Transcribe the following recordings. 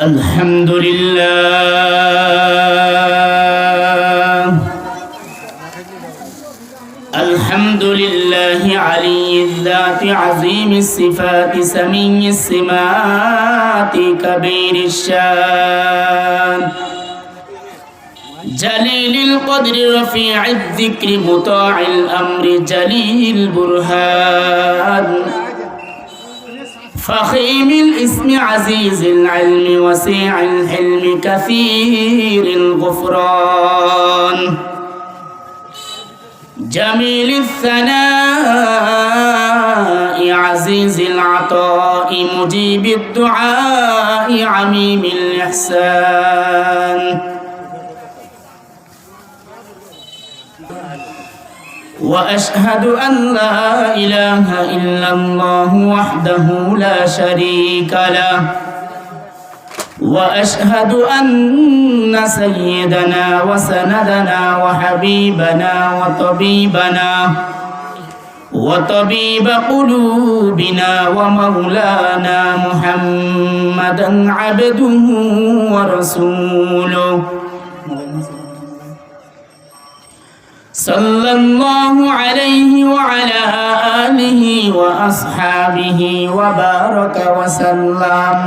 الحمد لله. الحمد لله علي الذات عظيم الصفات سمي السمات كبير الشان. جليل القدر رفيع الذكر مطاع الأمر جليل البرهان. فخيم الاسم عزيز العلم وسيع الحلم كثير الغفران. جميل الثناء عزيز العطاء مجيب الدعاء عميم الإحسان. وأشهد أن لا إله إلا الله وحده لا شريك له. وأشهد أن سيدنا وسندنا وحبيبنا وطبيبنا وطبيب قلوبنا ومولانا محمدا عبده ورسوله. صلى الله عليه وعلى آله وأصحابه وبارك وسلم.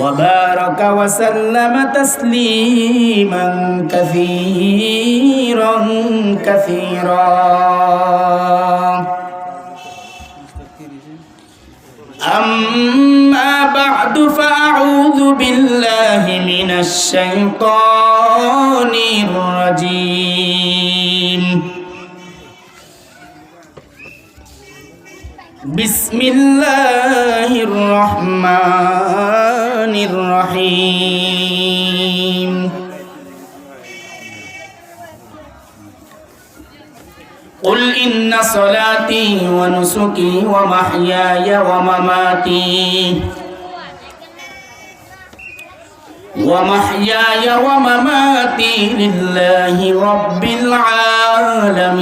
وبارك وسلم تسليما كثيرا كثيرا. أما بعد فأعوذ بالله من الشيطان الرجيم بسم الله الرحمن الرحيم. قل إن صلاتي ونسكي ومحياي ومماتي ومحياي ومماتي لله رب العالمين.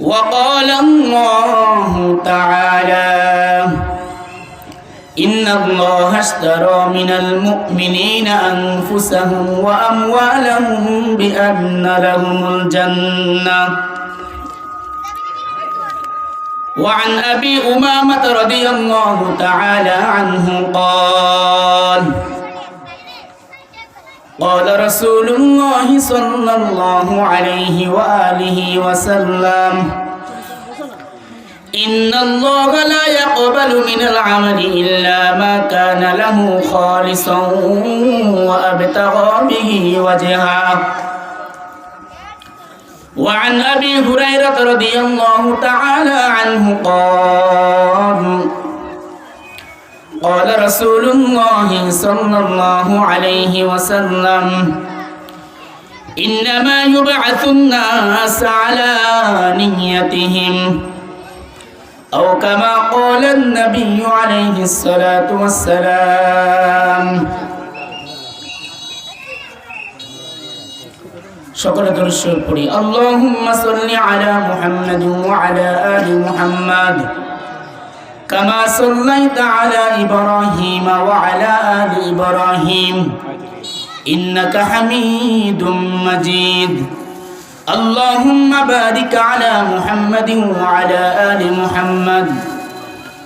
وقال الله تعالى إن الله اشترى من المؤمنين أنفسهم وأموالهم بأن لهم الجنة. وعن أبي أمامة رضي الله تعالى عنه قال قال رسول الله صلى الله عليه وآله وسلم إن الله لا يقبل من العمل إلا ما كان له خالصا وأبتغى به وجهه وعن أبي هريرة رضي الله تعالى عنه قال قال رسول الله صلى الله عليه وسلم إنما يبعث الناس على نيتهم أو كما قال النبي عليه الصلاة والسلام সকলে দর্শক পড়ি আল্লাহুম্মা সাল্লি আলা মুহাম্মাদ ওয়া আলা আলি মুহাম্মাদ কামা সাল্লাইতা আলা ইব্রাহিম ওয়া আলা আলি ইব্রাহিম ইন্নাকা হামিদুম মাজিদ اللهم بارك على محمد وعلى آل محمد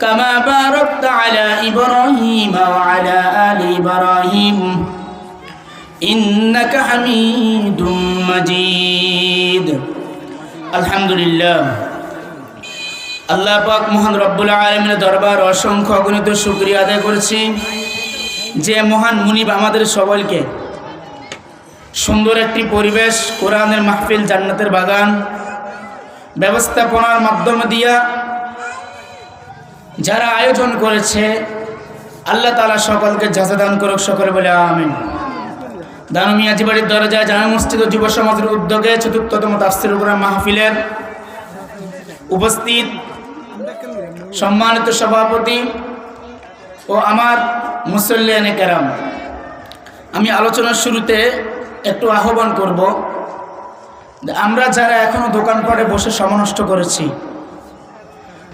كما باركت على إبراهيم وعلى آل إبراهيم ইন্নাকা হামিদুম মাজিদ। আলহামদুলিল্লাহ। আল্লাহ মহান রব্বুল আলমিনের দরবার অসংখ্য অগণিত শুক্রিয়া আদায় যে মহান মুনিব আমাদের সুন্দর একটি পরিবেশ, কোরআনের মাহফিল, জান্নাতের বাগান ব্যবস্থাপনার মাধ্যমে দিয়া যারা আয়োজন করেছে, আল্লাহ তালা সকলকে যাচাদান করুক সকলে বলে আমিন। দানমিয়া জিবাড়ির দরজায় জামা মসজিদ ও যুব সমাজের উদ্যোগে চতুর্থতম তাফসির কোরআন মাহফিলের উপস্থিত সম্মানিত সভাপতি ও আমার মুসল্লিয়ানে কেরাম, আমি আলোচনার শুরুতে একটু আহ্বান করব আমরা যারা এখনও দোকানপাটে বসে সমনষ্ট করেছি,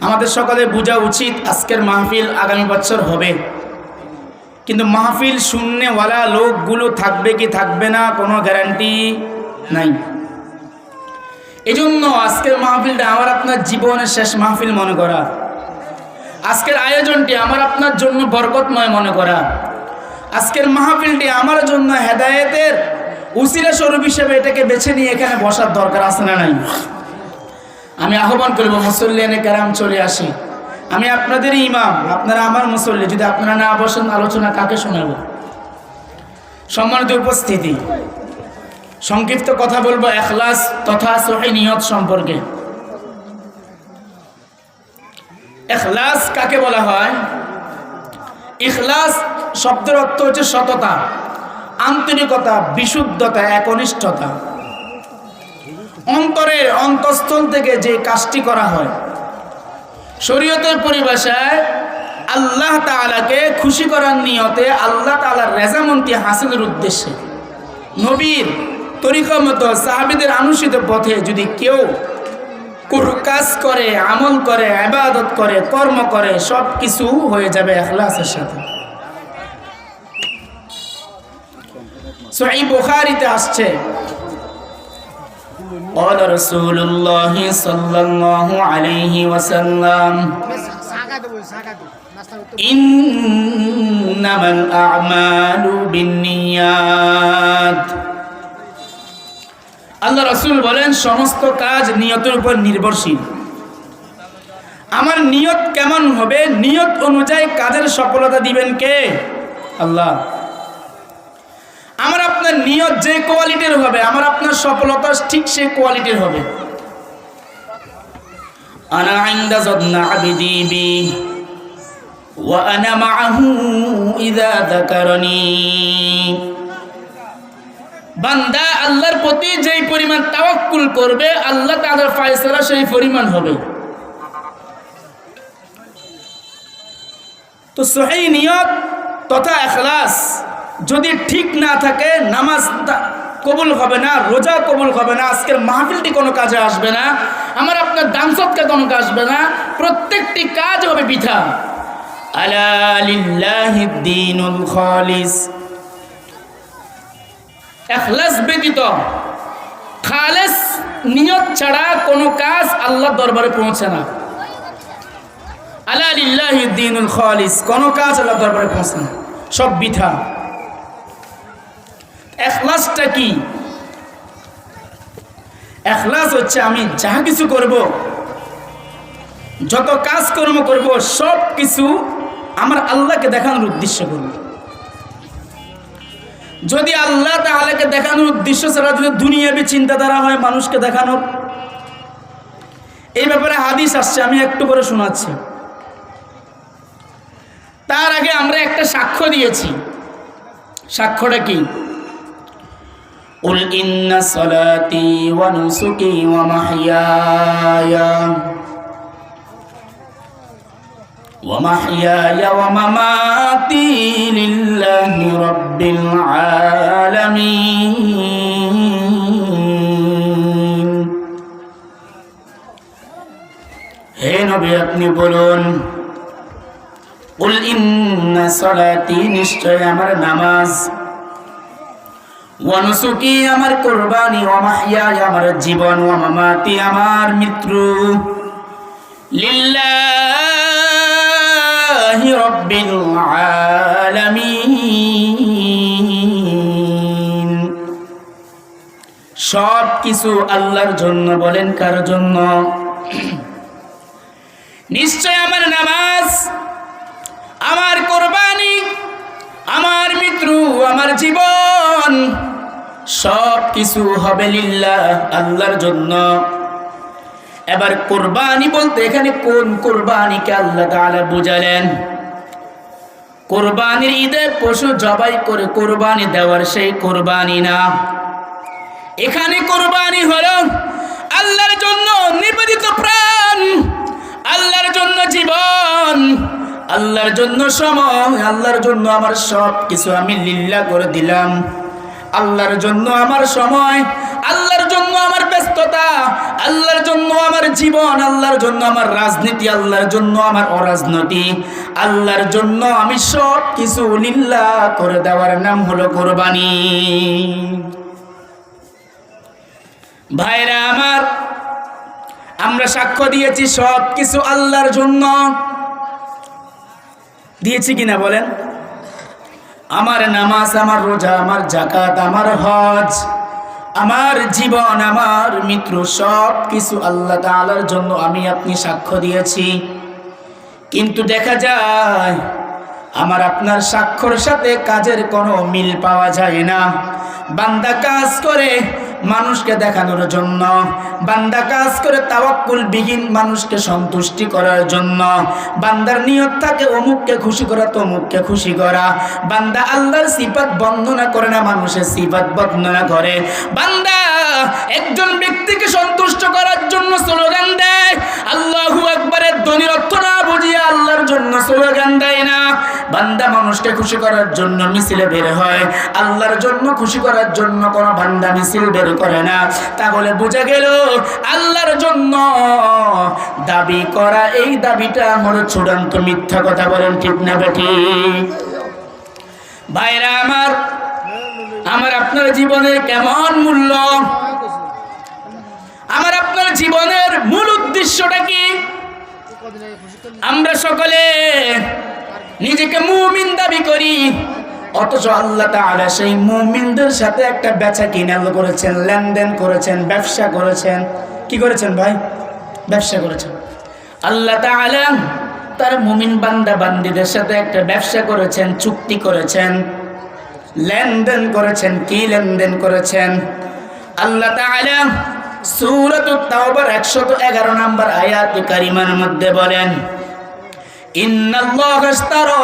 আমাদের সকলে বোঝা উচিত আজকের মাহফিল আগামী বছর হবে। কিন্তু মাহফিল শূন্যওয়ালা লোকগুলো থাকবে কি থাকবে না কোনো গ্যারান্টি নাই। এজন্য আজকের মাহফিলটা আমার আপনার জীবনের শেষ মাহফিল মনে করা। আজকের আয়োজনটি আমার আপনার জন্য বরকতময় মনে করা। আজকের মাহফিলটি আমার জন্য হেদায়েতের উসিরা স্বরূপ হিসেবে এটাকে বেছে নিয়ে এখানে বসার দরকার আছে না নাই? আমি আহ্বান করব, মুসল্লিয়ানে কেরাম চলে আসি। আমি আপনাদেরই ইমাম, আপনারা আমার মুসল্লি, যদি আপনারা না বসেন, আলোচনা কাকে শোনাব? সম্মানিত উপস্থিতি, সংক্ষিপ্ত কথা বলব, এখলাস তথা সহি নিয়ত সম্পর্কে। এখলাস কাকে বলা হয়? ইখলাস শব্দের অর্থ হচ্ছে সততা, আন্তরিকতা, বিশুদ্ধতা, একনিষ্ঠতা। অন্তরের অন্তঃস্থল থেকে যে কাজটি করা হয় শরীয়তের পরিভাষায় আল্লাহ তাআলাকে খুশি করার নিয়তে আল্লাহ তাআলার রেজামন্তি হাসিলের উদ্দেশ্যে। নবীর তরিকা মতো সাহাবিদের অনুসৃত পথে যদি কেউ কাজ করে, আমল করে আবাদত করে, কর্ম করে সব কিছু হয়ে যাবে এখলাসের সাথে। সহি বুখারিতে আসছে قال رسول الله صلى الله عليه وسلم إنما الأعمال بالنيات আল্লাহ রসুল বলেন সমস্ত কাজ নিয়তের উপর নির্ভরশীল আমার নিয়ত কেমন হবে নিয়ত অনুযায়ী কাজের সফলতা দিবেন কে আল্লাহ আমার আপনার নিয়ত যে কোয়ালিটির হবে আমার আপনার সফলতা ঠিক সেই কোয়ালিটির হবে আনা আইন্দা যত্ন আবিদি বি وأنا معه إذا ذكرني বান্দা আল্লাহর প্রতি যেই পরিমাণ তাওয়াক্কুল করবে আল্লাহ তাআলার ফয়সালা সেই পরিমাণ হবে তো সহি নিয়ত তথা এখলাস যদি ঠিক না থাকে, নামাজ কবুল হবে না, রোজা কবুল হবে না, আজকের মাহফিলটি কোনো কাজে আসবে না, আমার আপনার সৎকা কোনো কাজ আসবে না, প্রত্যেকটি কাজ হবে পিঠা ব্যতীত, খালেস নিয়ত ছাড়া কোনো কাজ আল্লাহ দরবারে পৌঁছে না। কোনো কাজ আল্লাহ দরবারে না, সব বিথা। এখলাসটা কি? এখলাস হচ্ছে আমি যা কিছু করব, যত কাজ কর্ম করব, সব কিছু আমার আল্লাহকে দেখানোর উদ্দেশ্য করব। যদি আল্লাহ তাআলাকে দেখানোর উদ্দেশ্য ছাড়া যদি দুনিয়াবি চিন্তাধারা হয় মানুষকে দেখানোর, এই ব্যাপারে হাদিস আসছে, আমি একটু করে শোনাচ্ছি। তার আগে আমরা একটা সাক্ষ্য দিয়েছি। সাক্ষ্যটা কি? قل إن صلاتي ونسكي ومحياي ومحياي ومماتي لله رب العالمين হে নবী আপনি বলুন উল ইন্না সলাতি নিশ্চয় আমার নামাজ ওয়ানুসুকি আমার কোরবানি, ওয়া মাহইয়াই আমার জীবন, ওয়া মামাতি আমার মৃত্যু। লিল্লাহি রাব্বিল আলামিন। সব কিছু আল্লাহর জন্য বলেন কার জন্য? নিশ্চয় আমার নামাজ, আমার কোরবানি, আমার মৃত্যু, আমার জীবন সব কিছু হবে লিল্লাহ, আল্লাহর জন্য। এবার কোরবানি বলতে এখানে কোন কোরবানিকে আল্লাহ তাআলা বুঝালেন? কোরবানির ঈদের পশু জবাই করে কোরবানি দেওয়ার সেই কোরবানি না। এখানে কোরবানি হলো আল্লাহর জন্য নিবেদিত প্রাণ, আল্লাহর জন্য জীবন, আল্লাহর জন্য সময়, আল্লাহর জন্য আমার সব কিছু আমি লিল্লা করে দিলাম। আল্লাহর জন্য আমার সময়, আল্লাহর জন্য আমার ব্যস্ততা, আল্লাহর জন্য আমার জীবন, আল্লাহর জন্য আমার রাজনীতি, আল্লাহর জন্য আমার অরাজনীতি। আল্লাহর জন্য আমি সব কিছু লিল্লা করে দেওয়ার নাম হলো কোরবানি। ভাইরা আমার, আমরা সাক্ষ্য দিয়েছি সব কিছু আল্লাহর জন্য। দিয়েছি কিনা বলেন? আমার নামাজ, আমার রোজা, আমার জাকাত আমার হজ, আমার জীবন, আমার মিত্র সব কিছু আল্লাহ তালার জন্য আমি আপনি সাক্ষ্য দিয়েছি। কিন্তু দেখা যায়, আমার আপনার স্বাক্ষর সাথে কাজের কোনো মিল পাওয়া যায় না। বান্দা কাজ করে মানুষকে দেখানোর জন্য। বান্দা কাজ করে তাওয়াক্কুল বিহীন মানুষকে সন্তুষ্টি করার জন্য। বান্দার নিয়ত থাকে অমুককে খুশি করা, তমুককে খুশি করা। বান্দা আল্লাহর সিফাত বন্দনা করে না, মানুষের সিফাত বন্দনা করে। বান্দা একজন ব্যক্তিকে সন্তুষ্ট করার জন্য স্লোগান দেয়, আল্লাহু আকবারের ধ্বনির অর্থ না বুঝিয়ে আল্লাহর জন্য স্লোগান দেয় না। বান্দা মানুষকে খুশি করার জন্য মিছিলে বের হয়, আল্লাহর জন্য খুশি করার জন্য কোনো বান্দা মিছিল বের করে না। তাহলে বোঝা গেল আল্লাহর জন্য দাবি করা এই দাবিটা আমার চূড়ান্ত মিথ্যা কথা বলেন ঠিক না বেটি ভাইরা আমার আমার আপনার জীবনের কেমন মূল্য? আমার আপনার জীবনের মূল উদ্দেশ্যটা কি? আমরা সকলে নিজেকে মুমিন দাবি করি। অথচ আল্লাহ তাআলা সেই মুমিনদের সাথে একটা বেচা কিনা করেছেন, লেনদেন করেছেন, ব্যবসা করেছেন। কি করেছেন ভাই? ব্যবসা করেছেন। আল্লাহ তাআলা তার মুমিন বান্দা বান্দিদের সাথে একটা ব্যবসা করেছেন, চুক্তি করেছেন। লেনদেন করেছেন, কি লেনদেন করেছেন? আল্লাহ তাআলা সূরাতুত তাওবার 111 নম্বর আয়াত কারিমার মধ্যে বলেন, ইন্নাল্লাহা ইশতারা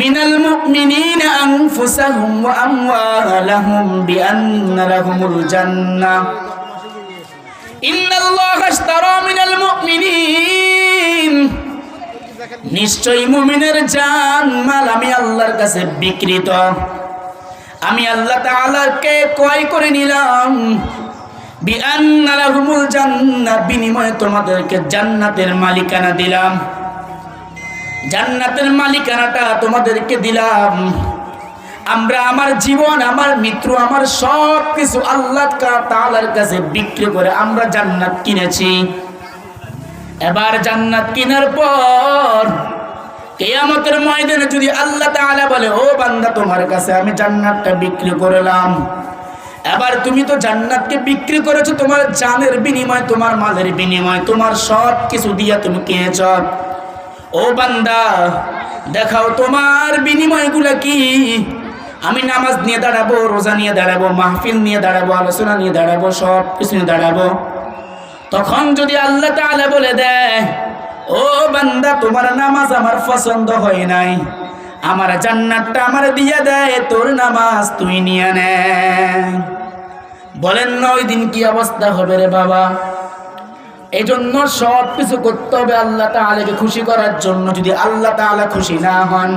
মিনাল মুমিনিনা আনফুসাহুম ওয়া আমওয়ালাহুম বিআন্না লাহুমুল জান্নাহ ইন্নাল্লাহা ইশতারা মিনাল মুমিনিন। নিশ্চয়ই মুমিনের জান মাল আমি আল্লাহর কাছে বিকৃত আমি আল্লাহ তাআলাকে ক্রয় করে নিলাম। বিআন্না লাহুমুল জান্নাহ বিনিময়ে তোমাদেরকে জান্নাতের মালিকানা দিলাম। জান্নাতের মালিকানাটা তোমাদেরকে দিলাম। আমরা আমার জীবন, আমার মিত্র আমার সব কিছু আল্লাহ তাআলার কাছে বিক্রি করে আমরা জান্নাত কিনেছি। এবার জান্নাত কেনার পর কেয়ামতের ময়দানে যদি আল্লাহ তাআলা বলে, ও বান্দা, তোমার কাছে আমি জান্নাতটা বিক্রি করলাম। এবার তুমি তো জান্নাতকে বিক্রি করেছ, তোমার জানের বিনিময়, তোমার মালের বিনিময়, তোমার সব কিছু দিয়া তুমি কিনেছ। ও বান্দা, দেখাও তোমার বিনিময়গুলো কি? আমি নামাজ নিয়ে দাঁড়াবো, রোজা নিয়ে দাঁড়াবো, মাহফিল নিয়ে দাঁড়াবো, আলোচনা নিয়ে দাঁড়াবো, সব কিছু নিয়ে দাঁড়াবো। তখন যদি আল্লাহ তাআলা বলে দেয়, ও বান্দা, তোমার নামাজ আমার পছন্দ হয় নাই। আমার জান্নাতটা আমার দিয়ে দেয়, তোর নামাজ তুই নিয়ে নে। বলেন না, ওই দিন কি অবস্থা হবে রে বাবা? এই জন্য সব কিছু করতে হবে আল্লাহ তাআলাকে খুশি করার জন্য। যদি আল্লাহ তাআলা খুশি না হন,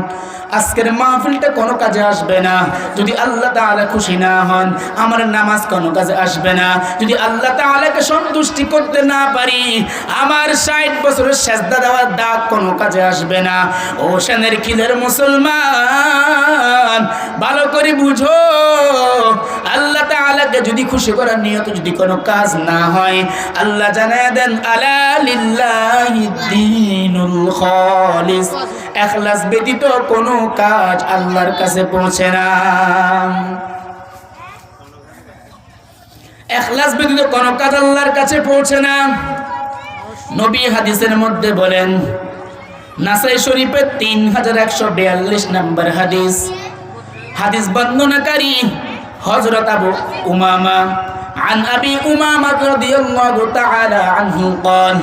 আজকের মাহফিলটা কোনো কাজে আসবে না। যদি আল্লাহ তাআলা খুশি না হন, আমার নামাজ কোনো কাজে আসবে না। যদি আল্লাহ তাআলাকে সন্তুষ্টি করতে না পারি, আমার ষাট বছরের সেজদা দেওয়ার দাগ কোনো কাজে আসবে না। ও সেনের কিলের মুসলমান, ভালো করে বুঝো, আল্লাহ তাআলাকে যদি খুশি করার নিয়ত যদি কোনো কাজ না হয়, আল্লাহ জানায় দেন আলা ব্যতীত কোনো কাজ আল্লাহর কাছে পৌঁছে না। এখলাস ব্যতীত কোনো কাজ আল্লাহর কাছে পৌঁছে না। নবী হাদিসের মধ্যে বলেন, নাসাই শরীফের তিন হাজার একশো বিয়াল্লিশ নম্বর হাদিস। হাদিস বর্ণনাকারী হজরত আবু উমামা عن أبي أمامة رضي الله تعالى عنه قال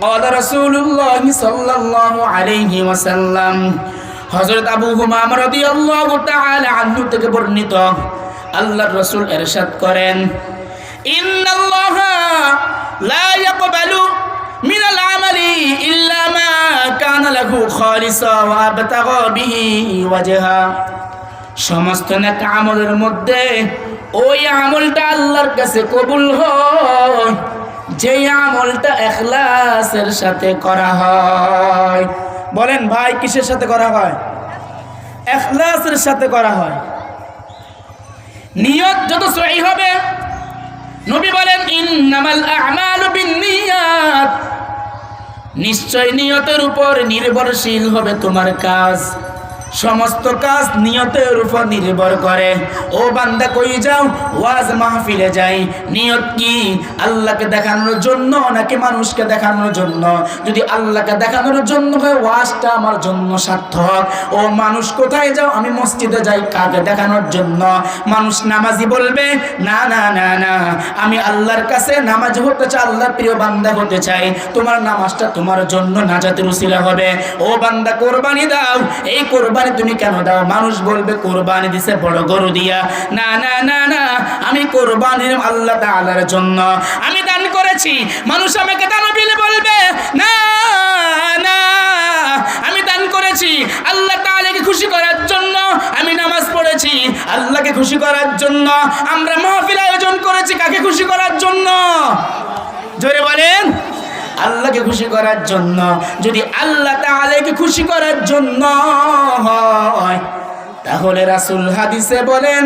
قال رسول الله صلى الله عليه وسلم হযরত আবু হুমামা রাদিয়াল্লাহু তাআলা আনহু থেকে বর্ণিত আল্লাহর রাসূল ইরশাদ করেন ইন্নাল্লাহা লা ইয়াকবালু من العمل إلا ما كان له خالصا وابتغى به وجها সমস্ত নেক আমলের মধ্যে ওই আমলটা আল্লাহর কাছে কবুল হয়। যে আমলটা এখলাসের সাথে করা হয়। বলেন, ভাই, কিসের সাথে করা হয়? এখলাসের সাথে করা হয়। নিয়ত যত সহি হবে, নবী বলেন, ইন্নামাল আমালু বিন্নিয়াত। নিশ্চয় নিয়তের উপর নির্ভরশীল হবে তোমার কাজ। সমস্ত কাজ নিয়তের উপর নির্ভর করে। ও বান্দা কই যাও? ওয়াজ মাহফিলে যাই। নিয়ত কি? আল্লাহকে দেখানোর জন্য নাকি মানুষকে দেখানোর জন্য? যদি আল্লাহকে দেখানোর জন্য হয়, ওয়াজটা আমার জন্য সার্থক। ও মানুষ কোথায় যাও? আমি মসজিদে যাই কাকে দেখানোর জন্য? মানুষ নামাজি বলবে, না না না না। আমি আল্লাহর কাছে নামাজ হতে চাই, আল্লাহর প্রিয় বান্দা হতে চাই। তোমার নামাজটা তোমার জন্য নাজাতের উসিলা হবে। ও বান্দা, কোরবানি দাও। এই কোরবানি তুমি কেন দাও? মানুষ বলবে, কোরবানি দিছে বড় গরু দিয়া। না না না না, আমি কোরবানি আল্লাহ তাআলার জন্য। আমি দান করেছি। মানুষ আমাকে দানবিলে বলবে, না না, আমি দান করেছি আল্লাহ তাআলাকে খুশি করার জন্য। আমি নামাজ পড়েছি আল্লাহকে খুশি করার জন্য। আমরা মাহফিল আয়োজন করেছি কাকে খুশি করার জন্য? জোরে বলেন। আল্লাহকে খুশি করার জন্য, যদি আল্লাহ তাআলাকে খুশি করার জন্য হয়, তাহলে রাসূল হাদিসে বলেন,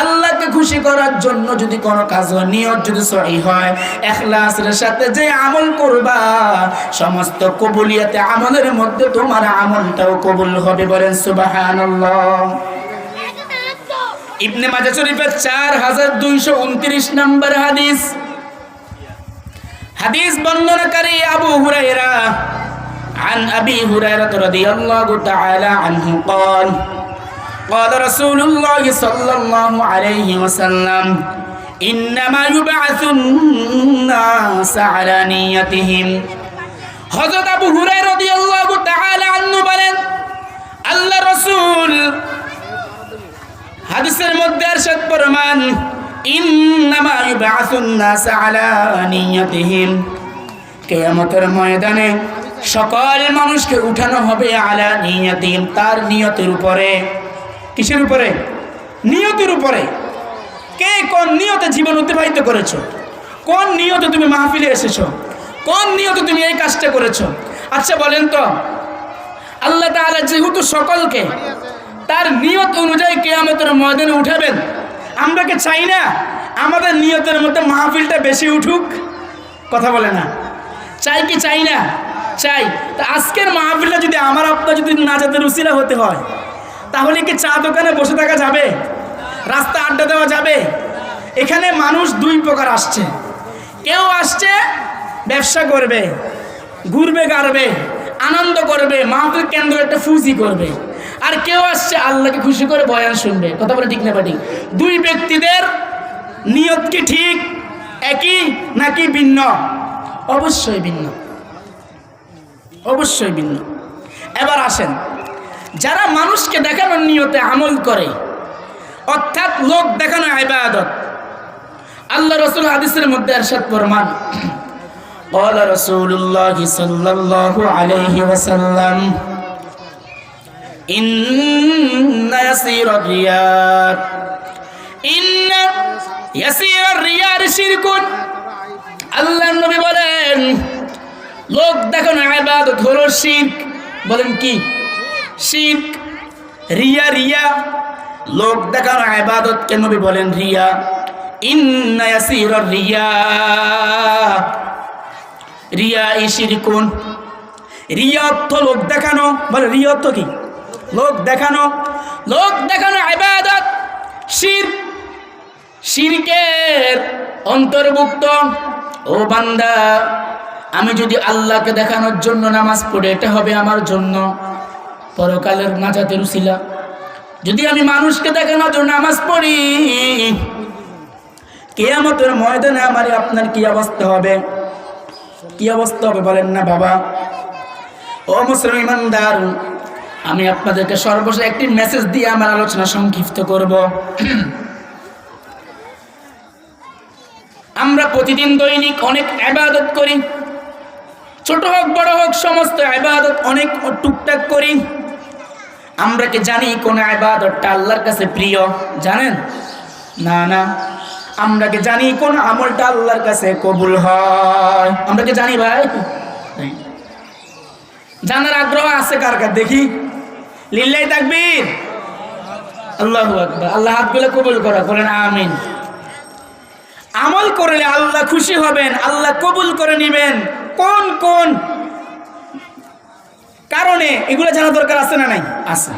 আল্লাহকে খুশি করার জন্য যদি কোনো কাজ নিয়ত যদি সহি হয় এখলাসের সাথে যে আমল করবা, সমস্ত কবুলিয়াতে আমলের মধ্যে তোমার আমলটাও কবুল হবে বলেন সুবহানাল্লাহ। ইবনে মাজাহ শরীফের চার হাজার দুইশো উনত্রিশ নম্বর হাদিস। হাদিস বর্ণনাকারী আবু হুরাইরা عن أبي هريرة رضي الله تعالى عنه قال قال رسول الله صلى الله عليه وسلم إنما يبعث الناس على نيتهم হযরত আবু হুরায়রা রাদিয়াল্লাহু তাআলা আনহু বলেন আল্লাহ রাসূল হাদিসের মধ্যে আরশাদ ফরমান নাস আলা কিয়ামতের ময়দানে সকল মানুষকে উঠানো হবে আলা নিয়াতিহিম, তার নিয়তের উপরে। কিসের উপরে? নিয়তের উপরে। কে কোন নিয়তে জীবন অতিবাহিত করেছ? কোন নিয়তে তুমি মাহফিলে এসেছ? কোন নিয়তে তুমি এই কাজটা করেছ? আচ্ছা বলেন তো। আল্লাহ তাআলা যেহেতু সকলকে তার নিয়ত অনুযায়ী কেয়ামতের ময়দানে উঠাবেন আমরা কি চাই না? আমাদের নিয়তের মধ্যে মাহফিলটা বেশি উঠুক? কথা বলে না। চাই কি চাই না? চাই। তা আজকের মাহফিলটা যদি আমার আপনার যদি নাজাতের উসিলা হতে হয়, তাহলে কি চা দোকানে বসে থাকা যাবে? রাস্তা আড্ডা দেওয়া যাবে? এখানে মানুষ দুই প্রকার আসছে। কেউ আসছে, ব্যবসা করবে, ঘুরবে, গাড়বে, আনন্দ করবে, মাহফিল কেন্দ্র একটা ফুজি করবে। আর কেউ আসছে আল্লাহকে খুশি করে বয়ান শুনবে কথা বলে ঠিক না বাটি দুই ব্যক্তিদের নিয়ত কি ঠিক একই নাকি ভিন্ন অবশ্যই ভিন্ন অবশ্যই ভিন্ন এবার আসেন যারা মানুষকে দেখানোর নিয়তে আমল করে অর্থাৎ লোক দেখানো ইবাদত আল্লাহ রসুল হাদিসের মধ্যে এরশাদ ফরমান قال رسول الله صلى الله عليه وسلم إن يسير الرياء إن يسير الرياء شرك আল্লাহ নবী বলেন লোক দেখানো ইবাদত হলো শিরক বলেন কি শিরক রিয়া রিয়া লোক দেখানো ইবাদত কে নবী বলেন রিয়া ইন্না ইয়াসির রিয়া রিয়া ইশিরকুন রিয়া অর্থ লোক দেখানো বলে রিয়া অর্থ কি লোক দেখানো। লোক দেখানো ইবাদত। শির। শিরকের অন্তর্ভুক্ত। ও বান্দা, আমি যদি আল্লাহকে দেখানোর জন্য নামাজ পড়ে, এটা হবে আমার জন্য। পরকালের নাজাতের উসিলা। যদি আমি মানুষকে দেখানোর জন্য নামাজ পড়ি, কেয়ামতের ময়দানে আমার আপনার কি অবস্থা হবে? কি অবস্থা হবে বলেন না বাবা? ও মুসলিম ইমানদার আমি আপনাদেরকে সর্বশেষ একটি মেসেজ দিয়ে আমার আলোচনা সংক্ষিপ্ত করব। আমরা প্রতিদিন দৈনিক অনেক আবাদত করি। ছোট হোক, বড় হোক, সমস্ত আবাদত অনেক টুকটাক করি। আমরা কি জানি কোন আবাদতটা আল্লাহর কাছে প্রিয়, জানেন? না না। আমরা কি জানি কোন আমলটা আল্লাহর কাছে কবুল হয়? আমরা কি জানি ভাই? জানার আগ্রহ আছে কার কার? দেখি। লিল্লাই তাকবীর। আল্লাহ আকবার। আল্লাহ হাতগুলো কবুল করা, বলেন আমিন। আমল করলে আল্লাহ খুশি হবেন, আল্লাহ কবুল করে নেবেন। কোন কোন? কারণে এগুলো জানা দরকার আছে না নাই? আছে।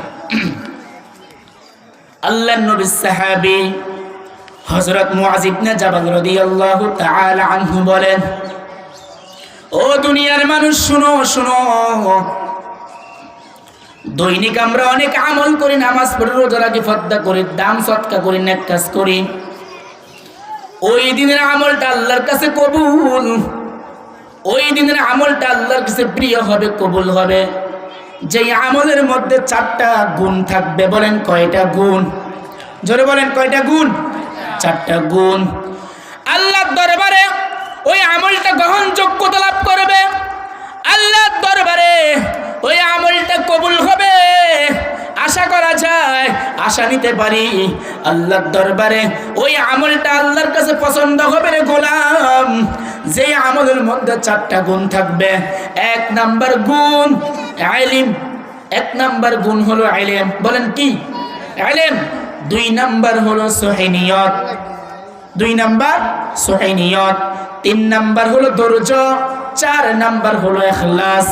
আল্লাহ নবী সাহাবী হযরত মুআজ ইবনে জাবাল রাদিয়াল্লাহু তাআলা আনহু বলেন, ও দুনিয়ার মানুষ, শুনো শুনো। দৈনিক আমরা অনেক আমল করি, নামাজ পড়ি, রোজা রাখি ফদ্দা করি দাম সৎকা করি, নেক কাজ করি। ওই দিনের আমলটা আল্লাহর কাছে কবুল। ওই দিনের আমলটা আল্লাহর কাছে প্রিয় হবে, কবুল হবে। যে আমলের মধ্যে চারটা গুণ থাকবে, বলেন কয়টা গুণ? জোরে বলেন কয়টা গুণ? চারটা গুণ। আল্লাহর দরবারে ওই আমলটা গ্রহণযোগ্যতা লাভ করবে। আল্লাহর দরবারে ওই আমলটা কবুল হবে। আশা করা যায়, আশা নিতে পারি। আল্লাহর দরবারে ওই আমলটা আল্লাহর কাছে পছন্দ হবে রে গোলাম। যে আমলের মধ্যে চারটা গুণ থাকবে, এক নাম্বার গুণ আইলিম, এক নাম্বার গুণ হলো আইলেম। বলেন কি? আইলেম। দুই নাম্বার হলো সোহেনিয়ত। দুই নাম্বার সোহেনিয়ত তিন নাম্বার হলো ধৈর্য, চার নাম্বার হলো এখলাস,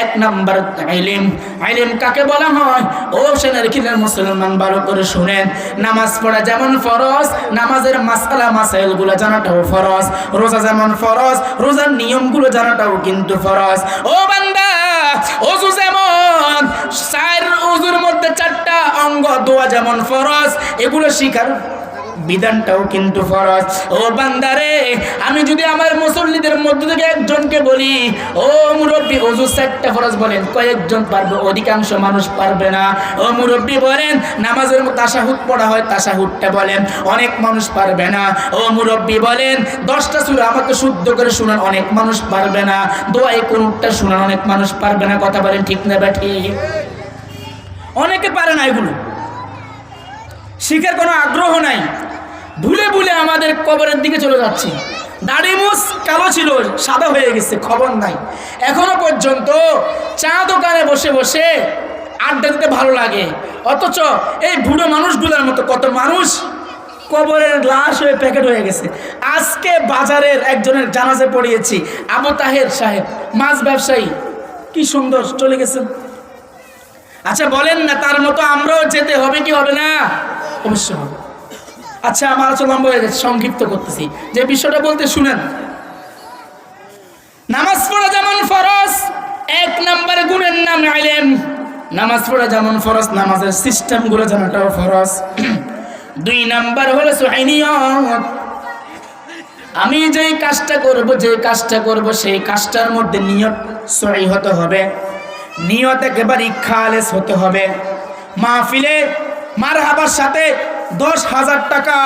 এক নাম্বার আইলিম। আইলিম কাকে বলা হয়? ও সেনের খিলের মুসলমান, ভালো করে শুনেন। নামাজ পড়া যেমন ফরজ, নামাজের মাসালা, মাসাইলগুলো জানাটাও ফরজ। রোজা যেমন ফরজ, রোজার নিয়মগুলো জানাটাও কিন্তু ফরজ। ও বান্দা, অজু যেমন, চার অজুর মধ্যে চারটা অঙ্গ, দোয়া যেমন ফরজ, এগুলো শিখার বিধানটাও কিন্তু ফরজ। ও বান্দারে, আমি যদি আমার মুসল্লিদের মধ্য থেকে একজনকে বলি, ও মুরব্বী, অজু চারটা ফরজ বলেন, কয়েকজন পারবে, অধিকাংশ মানুষ পারবে না। ও মুরব্বী বলেন, নামাজের তাসাহুদ পড়া হয় তাসাহুদটা বলেন, অনেক মানুষ পারবে না। ও মুরব্বী বলেন, দশটা সুরা আমাকে শুদ্ধ করে শোনান, অনেক মানুষ পারবে না। দোয়াই কোনটা শোনান, অনেক মানুষ পারবে না, কথা বলেন ঠিক না বা ঠিক অনেকে পারে না এগুলো। শিখের কোনো আগ্রহ নাই। ভুলে ভুলে আমাদের কবরের দিকে চলে যাচ্ছে। দাড়ি মুস কালো ছিল সাদা হয়ে গেছে, খবর নাই। এখনও পর্যন্ত চা দোকানে বসে বসে আড্ডা দিতে ভালো লাগে। অথচ এই বুড়ো মানুষগুলোর মতো কত মানুষ কবরের লাশ হয়ে প্যাকেট হয়ে গেছে। আজকে বাজারের একজনের জানাজে পড়িয়েছি, আবু তাহের সাহেব, মাছ ব্যবসায়ী। কি সুন্দর, চলে গেছেন। আচ্ছা বলেন না, তার মতো আমরাও যেতে হবে কি হবে না? অবশ্য হবে। আচ্ছা আমার আলোচনা লম্বা হয়ে যাচ্ছে সংক্ষিপ্ত করতেছি। যে বিষয়টা বলতে শুনেন। নামাজ পড়া যেমন ফরজ, এক নম্বরে গুণের নাম আইলেম নামাজ পড়া যেমন ফরজ, নামাজের সিস্টেমগুলো জানাটাও ফরজ। দুই নাম্বার হলো সুহাইনিয়ত আমি যেই কাজটা করব যে কাজটা করব, সেই কাজটার মধ্যে নিয়ত সহি হতে হবে। নিয়ত একেবারে খালেস হতে হবে। মাহফিলে মার হাবার সাথে দশ হাজার টাকা।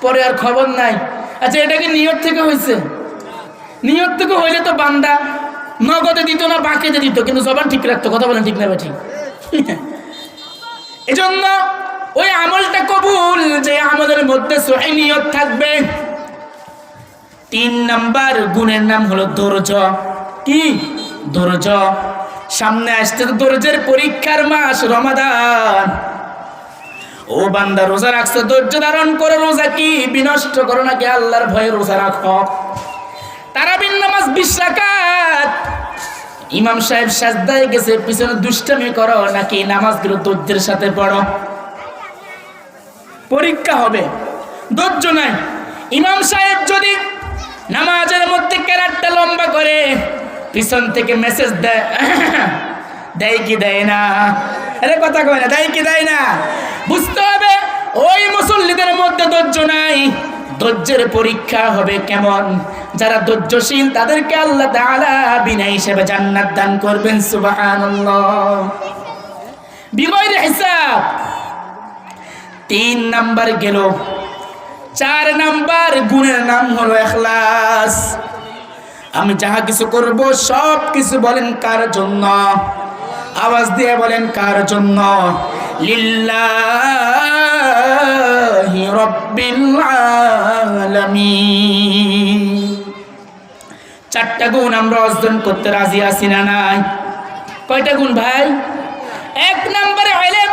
পরে আর খবর নাই। আচ্ছা এটা কি নিয়ত থেকে হয়েছে? নিয়ত থেকে হইলে তো বান্দা নগদে দিত না, বাকিতে দিত, কিন্তু জবান ঠিক রাখতো। কথা বলেন ঠিক না ঠিক? এজন্য ওই আমলটা কবুল, যে আমলের মধ্যে নিয়ত থাকবে। তিন নাম্বার গুণের নাম হলো ধৈর্য। কি? ধৈর্য। সামনে আসতে তো ধৈর্যের পরীক্ষার মাস, রমাদান। ও বান্দা, রোজা রাখছো, ধৈর্য ধারণ করে, রোজা কি? বিনষ্ট করো নাকি আল্লাহর ভয়ে রোজা রাখো? তারাবিন নামাজ বিশ রাকাত। ইমাম সাহেব সাজদায় গেছে, পিছনে দুষ্টামি করো নাকি নামাজগুলো ধৈর্যের সাথে পড়ো? পরীক্ষা হবে, ধৈর্য নাই। ইমাম সাহেব যদি নামাজের মধ্যে ক্যারাটটা লম্বা করে পিছন থেকে মেসেজ দেয় দেয় কি দেয় না? আরে কথা কয় না দেয় কি দেয় না? বুঝতে হবে, ওই মুসল্লিদের মধ্যে ধৈর্য নাই। ধৈর্যের পরীক্ষা হবে কেমন? যারা ধৈর্যশীল, তাদেরকে আল্লাহ তাআলা বিনা হিসেবে জান্নাত দান করবেন, সুবহানাল্লাহ। বিগয়রে হিসাব। তিন নাম্বার গেল। চার নাম্বার গুণের নাম হলো এখলাস। আমি যাহা কিছু করব সব কিছু বলেন কার জন্য? আওয়াজ দিয়ে বলেন, কার জন্য? চারটা গুণ আমরা অর্জন করতে রাজি আছি না নাই? কয়টা গুণ ভাই? এক নম্বরে এলেম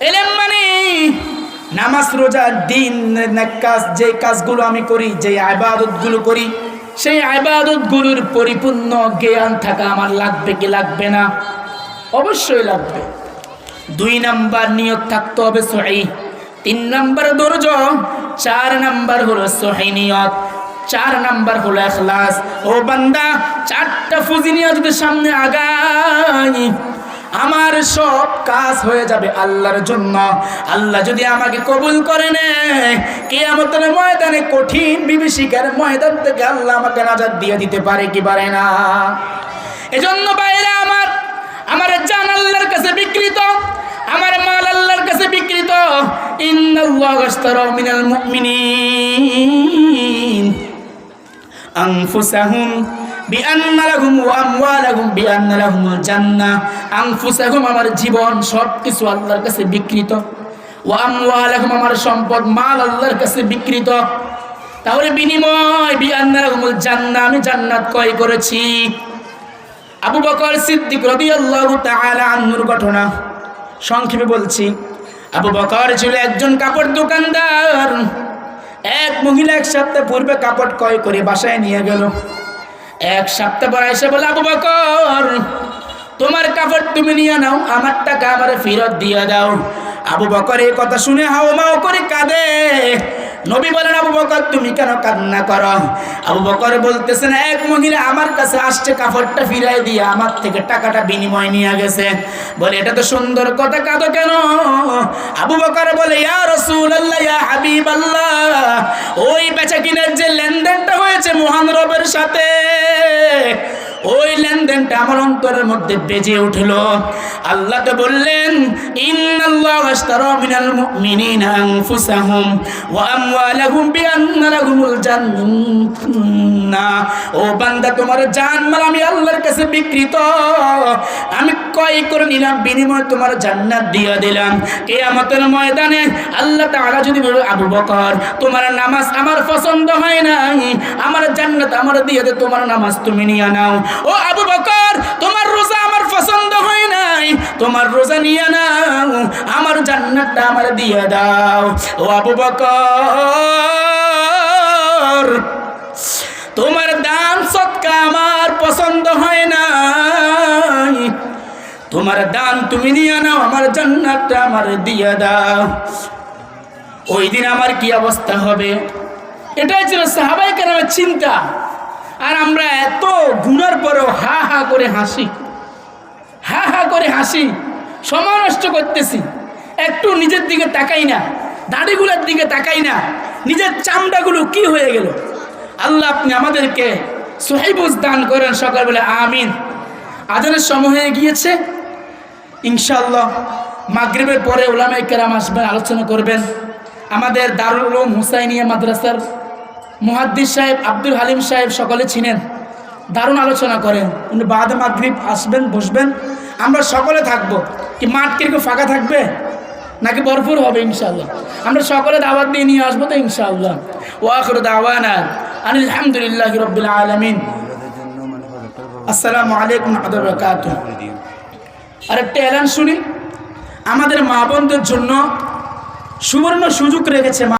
এলেম মানে নামাজ, রোজা, দিন কাজ, যে কাজগুলো আমি করি, যে আবাদতগুলো করি, সেই আবাদতগুলোর পরিপূর্ণ জ্ঞান থাকা আমার লাগবে কি লাগবে না? অবশ্যই লাগবে। দুই নাম্বার নিয়ত থাকতে হবে সহি। তিন নাম্বার দরজ চার নাম্বার হলো সহি নিয়ত। চার নাম্বার হলো এখলাস। ও বান্দা, চারটা ফুজি নিয়ে যদি সামনে আগাই, আমার সব কাজ হয়ে যাবে আল্লাহর জন্য। আল্লাহ যদি আমাকে কবুল করে নেয়, কেয়ামতের ময়দানে কঠিন বিভীষিকার ময়দান থেকে আল্লাহ আমাকে নাজাদ দিয়ে দিতে পারে কি পারে না? এজন্য বাইরে আমার আমার জান আল্লাহর কাছে বিকৃত আমার মাল আল্লাহর কাছে বিকৃত ওয়া আমার জীবন সব কিছু আল্লাহর কাছে বিকৃত ওয়া আমার সম্পদ, মাল আল্লাহর কাছে বিকৃত তাহলে বিনিময়, বিআন্না লাহুমুল আমি জান্নাত ক্রয় করেছি। আবু বকর সিদ্দিক রাদিয়াল্লাহু তাআলা আনহুর ঘটনা। সংক্ষেপে বলছি, আবু বকর ছিল একজন কাপড় দোকানদার। এক মহিলা এক সপ্তাহ পূর্বে কাপড় ক্রয় করে বাসায় নিয়ে গেল। এক সপ্তাহ পর এসে বলে, আবু বকর, তোমার কাপড় তুমি নিয়ে নাও, আমার টাকা আমার ফেরত দিয়ে দাও। আবু বকর এই কথা শুনে হাও মাও করে কাঁদে। নবী বলেন, আবু বকর, তুমি কেন কান্না করো? আবু বকর বলতেছেন, এক মহিলা আমার কাছে আসছে, কাপড়টা ফিরাই দিয়ে আমার থেকে টাকাটা বিনিময় নিয়ে গেছে। বলে, এটা তো সুন্দর কথা, কাঁদো কেন? আবু বকর বলে, ইয়া ইয়া ওই বেচা কিনের যে লেনদেনটা হয়েছে মহান রবের সাথে ওই লেনদেনটা আমার অন্তরের মধ্যে বেজে উঠল। আল্লাহ তো বললেন ইন্নাল্লাহ জান্নাহ ও বান্দা, তোমার জান মাল আমি আল্লাহর কাছে বিকৃত আমি ক্রয় করে নিলাম, বিনিময়ে তোমার জান্নাত দিয়ে দিলাম। কিয়ামতের ময়দানে আল্লাহ তাআলা যদি বলে, আবু বকর, তোমার নামাজ আমার পছন্দ হয় নাই। আমার জান্নাত আমার দিয়ে দে, তোমার নামাজ তুমি নিয়ে নাও। ও আবু বকর, তোমার রোজা আমার পছন্দ হয় নাই। তোমার রোজা নিয়ে নাও, আমার জান্নাতটা আমার দিয়ে দাও। ও আবু বকর তোমার দান সৎকা আমার পছন্দ হয় না তোমার দান তুমি নিয়ে নাও, আমার জান্নাতটা আমার দিয়ে দাও। ওই দিন আমার কি অবস্থা হবে? এটাই ছিল সাহাবাই কেরামের চিন্তা। আর আমরা এত গুণার পরেও হা হা করে হাসি, হা হা করে হাসি, সময় নষ্ট করতেছি। একটু নিজের দিকে তাকাই না, দাড়িগুলোর দিকে তাকাই না, নিজের চামড়াগুলো কি হয়ে গেল? আল্লাহ আপনি আমাদেরকে সহিবুজ দান করেন সকালবেলা আমিন। আজানের সময় হয়ে গিয়েছে। ইনশাল্লাহ মাগরিবের পরে ওলামাই কেরাম আসবেন, আলোচনা করবেন। আমাদের দারুল উলুম হুসাইনিয়া মাদ্রাসার মুহাদ্দিস সাহেব, আব্দুল হালিম সাহেব সকলে ছিলেন। দারুণ আলোচনা করেন। উনি বাদ মাগরিব আসবেন, বসবেন। আমরা সকলে থাকব। কি মাঠ কীরকম ফাঁকা থাকবে? নাকি ভরপুর হবে ইনশাল্লাহ আমরা সকলে দাওয়াত দিয়ে নিয়ে আসব তো ইনশাআল্লাহ। ওয়াকর দাওয়ানা আলহামদুলিল্লাহ রবিল আলমিন। আসসালামু আলাইকুম আদরকাত আর একটা এলান শুনি। আমাদের মা বোনদের জন্য সুবর্ণ সুযোগ রেখেছে